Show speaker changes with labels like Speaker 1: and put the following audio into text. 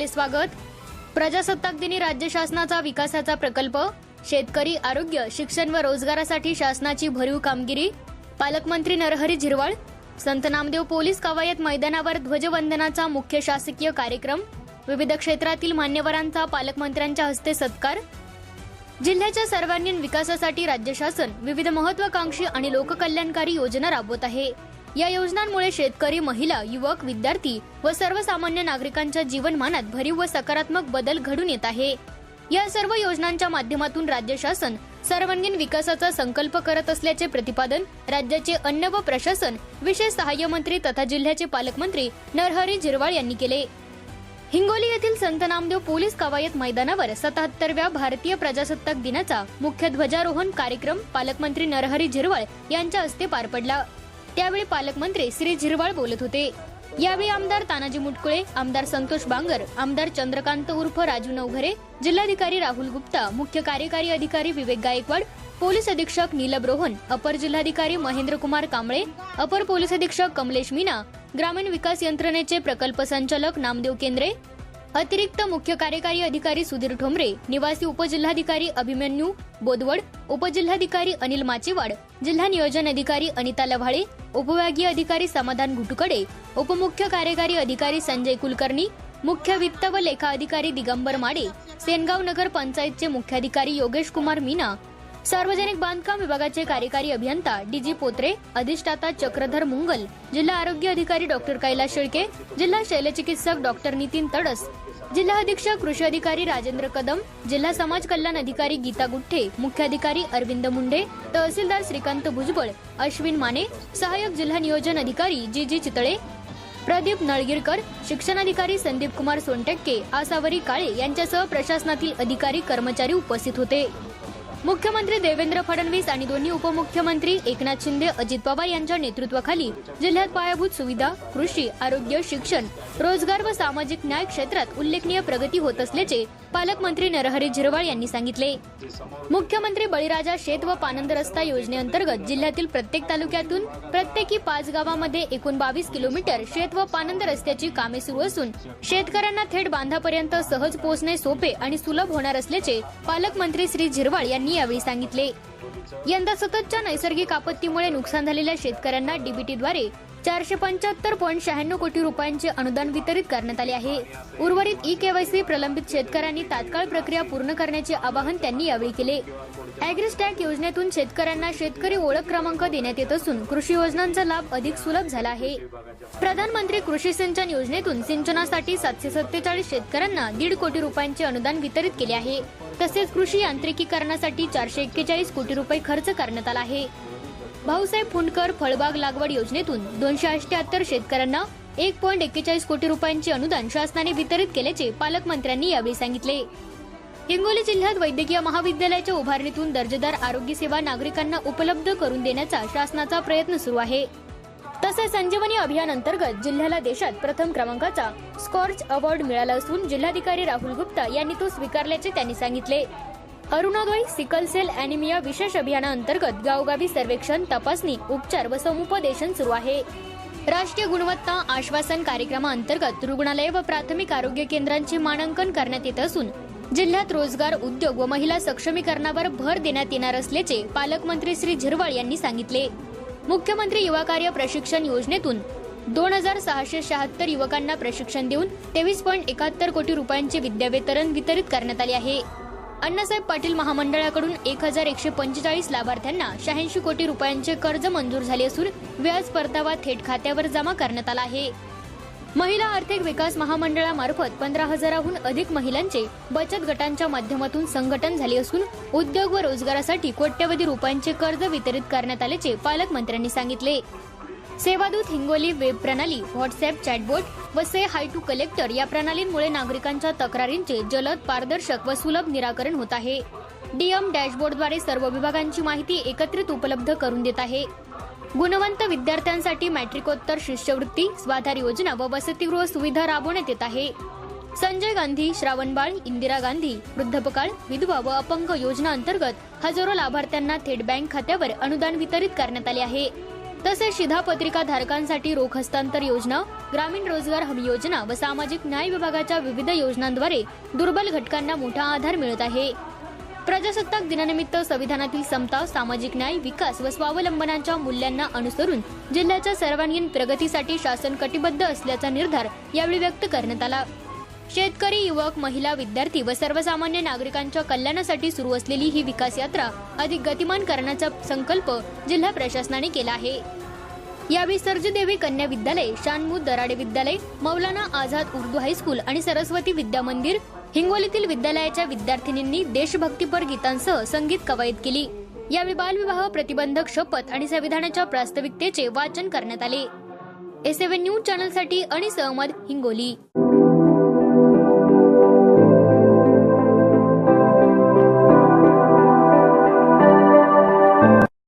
Speaker 1: आपले स्वागत. प्रजासत्ताक दिनी राज्य शासनाचा विकासाचा प्रकल्प शेतकरी आरोग्य शिक्षण व रोजगारासाठी शासनाची भरीव कामगिरी पालकमंत्री नरहरी झिरवाळ संत नामदेव पोलीस कवायत मैदानावर ध्वजवंदनाचा मुख्य शासकीय कार्यक्रम विविध क्षेत्रातील मान्यवरांचा पालकमंत्र्यांच्या हस्ते सत्कार. जिल्ह्याच्या सर्वांगीण विकासासाठी राज्य शासन विविध महत्वाकांक्षी आणि लोककल्याणकारी योजना राबवत आहे. या योजनांमुळे शेतकरी महिला युवक विद्यार्थी व सर्वसामान्य नागरिकांच्या जीवनमानात भरीव व सकारात्मक बदल घडून येत आहे. या सर्व योजनांच्या माध्यमातून राज्य शासन सर्वांगीण विकासाचा संकल्प करत असल्याचे प्रतिपादन राज्याचे अन्न व प्रशासन विशेष सहाय्य मंत्री तथा जिल्ह्याचे पालकमंत्री नरहरी झिरवाळ यांनी केले. हिंगोली येथील संत नामदेव पोलीस कवायत मैदानावर सत्याहत्तरव्या भारतीय प्रजासत्ताक दिनाचा मुख्य ध्वजारोहण कार्यक्रम पालकमंत्री नरहरी झिरवाळ यांच्या हस्ते पार पडला. त्यावेळी पालकमंत्री श्री झिरवाळ बोलत होते. यावेळी आमदार तानाजी मुटकुळे आमदार संतोष बांगर आमदार चंद्रकांत उर्फ राजू नवघरे जिल्हाधिकारी राहुल गुप्ता मुख्य कार्यकारी अधिकारी विवेक गायकवाड पोलीस अधीक्षक नीलब रोहन अपर जिल्हाधिकारी महेंद्र कुमार कांबळे अपर पोलीस अधीक्षक कमलेश मीना ग्रामीण विकास यंत्रणेचे प्रकल्प संचालक नामदेव केंद्रे अतिरिक्त मुख्य कार्यकारी अधिकारी सुधीर ठोंबरे निवासी उपजिल्हाधिकारी अभिमन्यू बोदवड उपजिल्हाधिकारी अनिल माचेवाड जिल्हा नियोजन अधिकारी अनिता लव्हाळे उपविभागीय अधिकारी समाधान घुटुकडे उपमुख्य कार्यकारी अधिकारी संजय कुलकर्णी मुख्य वित्त व लेखा अधिकारी दिगंबर माडे सेनगाव नगर पंचायतचे मुख्याधिकारी योगेश कुमार मीना सार्वजनिक बांधकाम विभागाचे कार्यकारी अभियंता डीजी पोत्रे अधिष्ठाता चक्रधर मुंगल जिल्हा आरोग्य अधिकारी डॉक्टर कैलास शेळके जिल्हा शैलचिकित्सक डॉक्टर नितीन तडस जिल्हा अधीक्षक कृषी अधिकारी राजेंद्र कदम जिल्हा समाज कल्याण अधिकारी गीता गुठ्ठे मुख्याधिकारी अरविंद मुंडे तहसीलदार श्रीकांत भुजबळ अश्विन माने सहाय्यक जिल्हा नियोजन अधिकारी जी जी चितळे प्रदीप नळगिरकर शिक्षणाधिकारी संदीप कुमार सोनटक्के आसावरी काळे यांच्यासह प्रशासनातील अधिकारी कर्मचारी उपस्थित होते. मुख्यमंत्री देवेंद्र फडणवीस आणि दोन्ही उपमुख्यमंत्री एकनाथ शिंदे अजित पवार यांच्या नेतृत्वाखाली जिल्ह्यात पायाभूत सुविधा कृषी आरोग्य शिक्षण रोजगार व सामाजिक न्याय क्षेत्रात उल्लेखनीय प्रगती होत असल्याचे पालकमंत्री नरहरी झिरवाळ यांनी सांगितले. मुख्यमंत्री बळीराजा शेत व पानंद रस्ता योजनेअंतर्गत जिल्ह्यातील प्रत्येक तालुक्यातून प्रत्येकी पाच गावामध्ये एकूण बावीस किलोमीटर शेत व पानंद रस्त्याची कामे सुरू असून शेतकऱ्यांना थेट बांधापर्यंत सहज पोहोचणे सोपे आणि सुलभ होणार असल्याचे पालकमंत्री श्री झिरवाळ यांनी यावेळी सांगितले. यंदा सततच्या नैसर्गिक आपत्तीमुळे नुकसान झालेल्या शेतकऱ्यांना डीबीटीद्वारे चारशे पंच्याहत्तर पॉईंट शहाण्णव कोटी रुपयांचे अनुदान वितरित करण्यात आले आहे. उर्वरित ई केवायसी प्रलंबित शेतकऱ्यांनी तात्काळ प्रक्रिया पूर्ण करण्याचे आवाहन त्यांनी यावेळी केले. अॅग्रिस्टॅक योजनेतून शेतकऱ्यांना शेतकरी ओळख क्रमांक देण्यात येत असून कृषी योजनांचा लाभ अधिक सुलभ झाला आहे. प्रधानमंत्री कृषी सिंचन योजनेतून सिंचनासाठी सातशे सत्तेचाळीस शेतकऱ्यांना दीड कोटी रुपयांचे अनुदान वितरित केले आहे. तसेच कृषी यांत्रिकीकरणासाठी चारशे एक्केचाळीस कोटी रुपये खर्च करण्यात आला आहे. भाऊसाहेब फुंडकर फळबाग लागवड योजनेतून दोनशे अठ्याहत्तर शेतकऱ्यांना एक पॉईंट एक्केचाळीस कोटी रुपयांचे अनुदान शासनाने वितरित केल्याचे पालकमंत्र्यांनी यावेळी सांगितले. हिंगोली जिल्ह्यात वैद्यकीय महाविद्यालयाच्या उभारणीतून दर्जेदार आरोग्य सेवा नागरिकांना उपलब्ध करून देण्याचा शासनाचा प्रयत्न सुरू आहे. तसेच संजीवनी अभियान अंतर्गत जिल्ह्याला देशात प्रथम क्रमांकाचा स्कॉर्च अवॉर्ड मिळाला असून जिल्हाधिकारी राहुल गुप्ता यांनी तो स्वीकारल्याचे त्यांनी सांगितले. अरुणोदय सिकल सेल अॅनिमिया विशेष अभियानाअंतर्गत गावगावी सर्वेक्षण तपासणी उपचार व समुपदेशन सुरू आहे. राष्ट्रीय गुणवत्ता आश्वासन कार्यक्रमाअंतर्गत रुग्णालय व प्राथमिक आरोग्य केंद्रांचे मानांकन करण्यात येत असून जिल्ह्यात रोजगार उद्योग व महिला सक्षमीकरणावर भर देण्यात येणार असल्याचे पालकमंत्री श्री झिरवाळ यांनी सांगितले. मुख्यमंत्री युवा कार्य प्रशिक्षण योजनेतून दोन हजार सहाशे शहात्तर युवकांना प्रशिक्षण देऊन तेवीस पॉईंट एकाहत्तर कोटी रुपयांचे विद्यावेतरण वितरित करण्यात आले आहे. अण्णासाहेब पाटील महामंडळाकडून एक हजार एकशे पंचेचाळीस लाभार्थ्यांना शहाऐंशी कोटी रुपयांचे कर्ज मंजूर झाले असून व्याज परतावा थेट खात्यावर जमा करण्यात आला आहे. महिला आर्थिक विकास महामंडळामार्फत पंधरा हजाराहून अधिक महिलांचे बचत गटांच्या माध्यमातून संघटन झाले असून उद्योग व रोजगारासाठी कोट्यवधी रुपयांचे कर्ज वितरित करण्यात आल्याचे पालकमंत्र्यांनी सांगितले. सेवादूत हिंगोली वेब प्रणाली व्हॉट्सअप चॅटबोट व से हाय टू कलेक्टर या प्रणालींमुळे नागरिकांच्या तक्रारींचे जलद पारदर्शक व सुलभ निराकरण होत आहे. डीएम डॅशबोर्डद्वारे सर्व विभागांची माहिती एकत्रित उपलब्ध करून देत आहे. गुणवंत विद्यार्थ्यांसाठी मॅट्रिकोत्तर शिष्यवृत्ती स्वाधार योजना व वसतिगृह सुविधा राबवण्यात येत आहे. संजय गांधी श्रावणबाळ इंदिरा गांधी वृद्धपकाळ विधवा व अपंग योजना अंतर्गत हजारो लाभार्थ्यांना थेट बँक खात्यावर अनुदान वितरित करण्यात आले आहे. तसेच शिधापत्रिका धारकांसाठी रोख हस्तांतर योजना ग्रामीण रोजगार हमी योजना व सामाजिक न्याय विभागाच्या विविध योजनांद्वारे दुर्बल घटकांना मोठा आधार मिळत आहे. प्रजासत्ताक दिनानिमित्त संविधानातील समता सामाजिक न्याय विकास व स्वावलंबनाच्या मूल्यांना अनुसरून जिल्ह्याच्या सर्वांगीण प्रगतीसाठी शासन कटिबद्ध असल्याचा निर्धार यावेळी व्यक्त करण्यात आला. शेतकरी युवक महिला विद्यार्थी व सर्वसामान्य नागरिकांच्या कल्याणासाठी सुरू असलेली ही विकास यात्रा अधिक गतिमान करण्याचा संकल्प जिल्हा प्रशासनाने केला आहे. यावेळी सर्जदेवी कन्या विद्यालय शानमूद दराडे विद्यालय मौलाना आझाद उर्दू हायस्कूल आणि सरस्वती विद्या मंदिर हिंगोलीतील विद्यालयाच्या विद्यार्थिनींनी देशभक्तीपर गीतांसह संगीत कवायत केली. यावेळी बालविवाह प्रतिबंधक शपथ आणि संविधानाच्या प्रास्ताविकतेचे वाचन करण्यात आले. एस सेव्हन न्यूज चॅनलसाठी आणि सहमद हिंगोली.